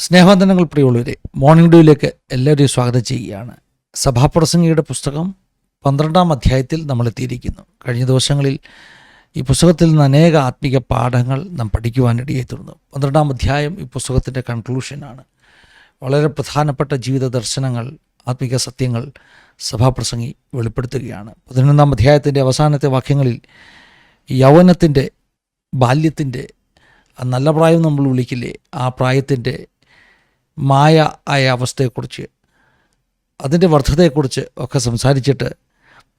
സ്നേഹവന്ദനങ്ങൾ പ്രിയമുള്ളവരെ മോർണിംഗ് ഡ്യൂയിലേക്ക് എല്ലാവരെയും സ്വാഗതം ചെയ്യുകയാണ്. സഭാപ്രസംഗിയുടെ പുസ്തകം പന്ത്രണ്ടാം അധ്യായത്തിൽ നമ്മൾ എത്തിയിരിക്കുന്നു കഴിഞ്ഞ ദിവസങ്ങളിൽ ഈ പുസ്തകത്തിൽ നിന്ന് അനേക ആത്മീക പാഠങ്ങൾ നാം പഠിക്കുവാനിടയായി തീർന്നു. പന്ത്രണ്ടാം അധ്യായം ഈ പുസ്തകത്തിന്റെ കൺക്ലൂഷനാണ് വളരെ പ്രധാനപ്പെട്ട ജീവിത ദർശനങ്ങൾ ആത്മീക സത്യങ്ങൾ സഭാപ്രസംഗി വെളിപ്പെടുത്തുകയാണ്. പതിനൊന്നാം അധ്യായത്തിന്റെ അവസാനത്തെ വാക്യങ്ങളിൽ യൗവനത്തിന്റെ ബാല്യത്തിന്റെ നല്ല പ്രായം നമ്മൾ വിളിക്കില്ലേ ആ പ്രായത്തിന്റെ മായ ആയ അവസ്ഥയെക്കുറിച്ച് അതിന്റെ വർദ്ധതയെക്കുറിച്ച് ഒക്കെ സംസാരിച്ചിട്ട്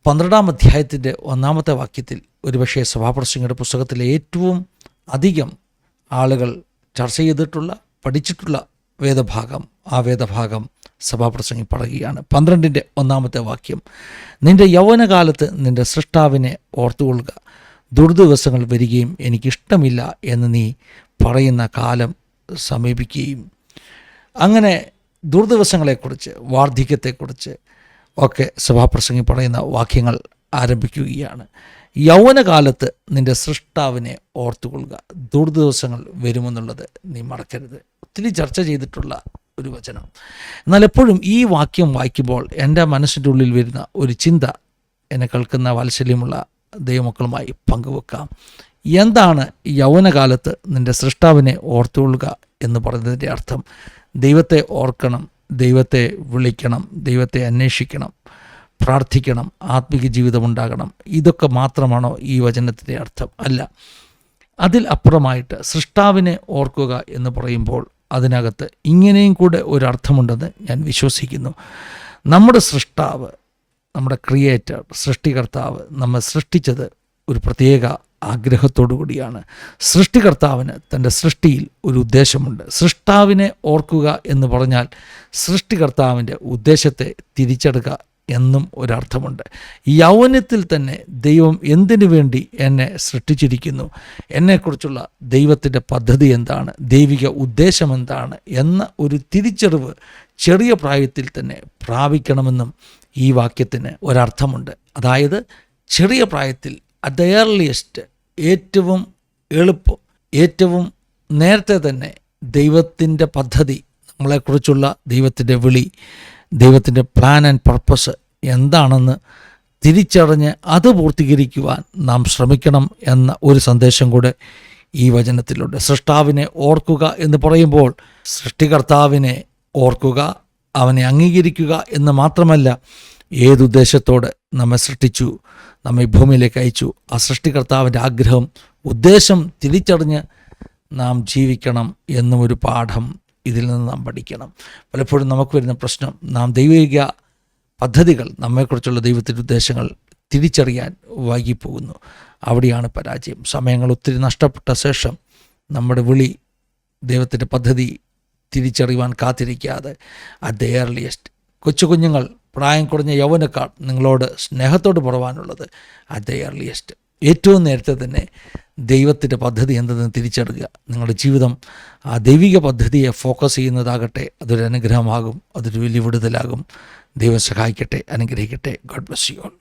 പന്ത്രണ്ടാം അധ്യായത്തിന്റെ ഒന്നാമത്തെ വാക്യത്തിൽ ഒരുപക്ഷെ സഭാപ്രസംഗയുടെ പുസ്തകത്തിൽ ഏറ്റവും അധികം ആളുകൾ ചർച്ച ചെയ്തിട്ടുള്ള പഠിച്ചിട്ടുള്ള വേദഭാഗം ആ വേദഭാഗം സഭാപ്രസംഗി പറയുകയാണ്. പന്ത്രണ്ടിന്റെ ഒന്നാമത്തെ വാക്യം നിന്റെ യൗവനകാലത്ത് നിന്റെ സൃഷ്ടാവിനെ ഓർത്തുകൊള്ളുക. ദുർദിവസങ്ങൾ വരികയും എനിക്കിഷ്ടമില്ല എന്ന് നീ പറയുന്ന കാലം സമീപിക്കുകയും അങ്ങനെ ദുർദിവസങ്ങളെക്കുറിച്ച് വാർദ്ധക്യത്തെക്കുറിച്ച് ഒക്കെ സഭാപ്രസംഗി പറയുന്ന വാക്യങ്ങൾ ആരംഭിക്കുകയാണ്. യൗവനകാലത്ത് നിന്റെ സൃഷ്ടാവിനെ ഓർത്തുകൊള്ളുക. ദുർദിവസങ്ങൾ വരുമെന്നുള്ളത് നീ മറക്കരുത്. ഒത്തിരി ചർച്ച ചെയ്തിട്ടുള്ള ഒരു വചനം. എന്നാൽ എപ്പോഴും ഈ വാക്യം വായിക്കുമ്പോൾ എന്റെ മനസ്സിന്റെ ഉള്ളിൽ വരുന്ന ഒരു ചിന്ത എന്നെ കേൾക്കുന്ന വാത്സല്യമുള്ള ദൈവമക്കളുമായി പങ്കുവെക്കാം. എന്താണ് യൗവനകാലത്ത് നിന്റെ സൃഷ്ടാവിനെ ഓർത്തുകൊള്ളുക എന്ന് പറയുന്നതിന്റെ അർത്ഥം? ദൈവത്തെ ഓർക്കണം ദൈവത്തെ വിളിക്കണം ദൈവത്തെ അന്വേഷിക്കണം പ്രാർത്ഥിക്കണം ആത്മീക ജീവിതമുണ്ടാകണം ഇതൊക്കെ മാത്രമാണോ ഈ വചനത്തിന്റെ അർത്ഥം? അല്ല. അതിൽ അപ്പുറമായിട്ട് സൃഷ്ടാവിനെ ഓർക്കുക എന്ന് പറയുമ്പോൾ അതിനകത്ത് ഇങ്ങനെയും കൂടെ ഒരർത്ഥമുണ്ടെന്ന് ഞാൻ വിശ്വസിക്കുന്നു. നമ്മുടെ സൃഷ്ടാവ് നമ്മുടെ ക്രിയേറ്റർ സൃഷ്ടികർത്താവ് നമ്മെ സൃഷ്ടിച്ചത് ഒരു പ്രത്യേക ആഗ്രഹത്തോടു കൂടിയാണ് സൃഷ്ടികർത്താവിന് തന്റെ സൃഷ്ടിയിൽ ഒരു ഉദ്ദേശമുണ്ട്. സൃഷ്ടാവിനെ ഓർക്കുക എന്ന് പറഞ്ഞാൽ സൃഷ്ടികർത്താവിന്റെ ഉദ്ദേശത്തെ തിരിച്ചെടുക്കുക എന്നും ഒരർത്ഥമുണ്ട്. യൗവനത്തിൽ തന്നെ ദൈവം എന്തിനു വേണ്ടി എന്നെ സൃഷ്ടിച്ചിരിക്കുന്നു? എന്നെക്കുറിച്ചുള്ള ദൈവത്തിന്റെ പദ്ധതി എന്താണ്? ദൈവിക ഉദ്ദേശം എന്താണ്? എന്ന ഒരു തിരിച്ചറിവ് ചെറിയ പ്രായത്തിൽ തന്നെ പ്രാപിക്കണമെന്നും ഈ വാക്യത്തിന് ഒരർത്ഥമുണ്ട്. അതായത് ചെറിയ പ്രായത്തിൽ അറ്റ് ദ ഏർലിയസ്റ്റ് ഏറ്റവും എളുപ്പം ഏറ്റവും നേരത്തെ തന്നെ ദൈവത്തിന്റെ പദ്ധതി നമ്മളെക്കുറിച്ചുള്ള ദൈവത്തിന്റെ വിളി ദൈവത്തിന്റെ പ്ലാൻ ആൻഡ് പർപ്പസ് എന്താണെന്ന് തിരിച്ചറിഞ്ഞ് അത് പൂർത്തീകരിക്കുവാൻ നാം ശ്രമിക്കണം എന്ന ഒരു സന്ദേശം കൂടെ ഈ വചനത്തിലുണ്ട്. സൃഷ്ടാവിനെ ഓർക്കുക എന്ന് പറയുമ്പോൾ സൃഷ്ടികർത്താവിനെ ഓർക്കുക അവനെ അംഗീകരിക്കുക എന്ന് മാത്രമല്ല ഏതുദ്ദേശത്തോടെ നമ്മെ സൃഷ്ടിച്ചു നമ്മെ ഭൂമിയിലേക്ക് അയച്ചു ആ സൃഷ്ടികർത്താവിന്റെ ആഗ്രഹം ഉദ്ദേശം തിരിച്ചറിഞ്ഞ് നാം ജീവിക്കണം എന്നും ഒരു പാഠം ഇതിൽ നിന്ന് നാം പഠിക്കണം. പലപ്പോഴും നമുക്ക് വരുന്ന പ്രശ്നം നാം ദൈവിക പദ്ധതികൾ നമ്മെക്കുറിച്ചുള്ള ദൈവത്തിന്റെ ഉദ്ദേശങ്ങൾ തിരിച്ചറിയാൻ വൈകിപ്പോകുന്നു. അവിടെയാണ് പരാജയം. സമയങ്ങൾ ഒത്തിരി നഷ്ടപ്പെട്ട ശേഷം നമ്മുടെ വിളി ദൈവത്തിന്റെ പദ്ധതി തിരിച്ചറിയുവാൻ കാത്തിരിക്കാതെ അറ്റ് ദ ഏർലിയസ്റ്റ് കൊച്ചു കുഞ്ഞുങ്ങൾ പ്രായം കുറഞ്ഞ യൗവനക്കാർ നിങ്ങളോട് സ്നേഹത്തോട് പറവാനുള്ളത് അറ്റ് ദ ഏർലിയസ്റ്റ് ഏറ്റവും നേരത്തെ തന്നെ ദൈവത്തിന്റെ പദ്ധതി എന്തെന്ന് തിരിച്ചറിയുക. നിങ്ങളുടെ ജീവിതം ആ ദൈവിക പദ്ധതിയെ ഫോക്കസ് ചെയ്യുന്നതാകട്ടെ. അതൊരു അനുഗ്രഹമാകും. അതൊരു വലിയ വിടുതലാകും. ദൈവം സഹായിക്കട്ടെ അനുഗ്രഹിക്കട്ടെ. God bless you all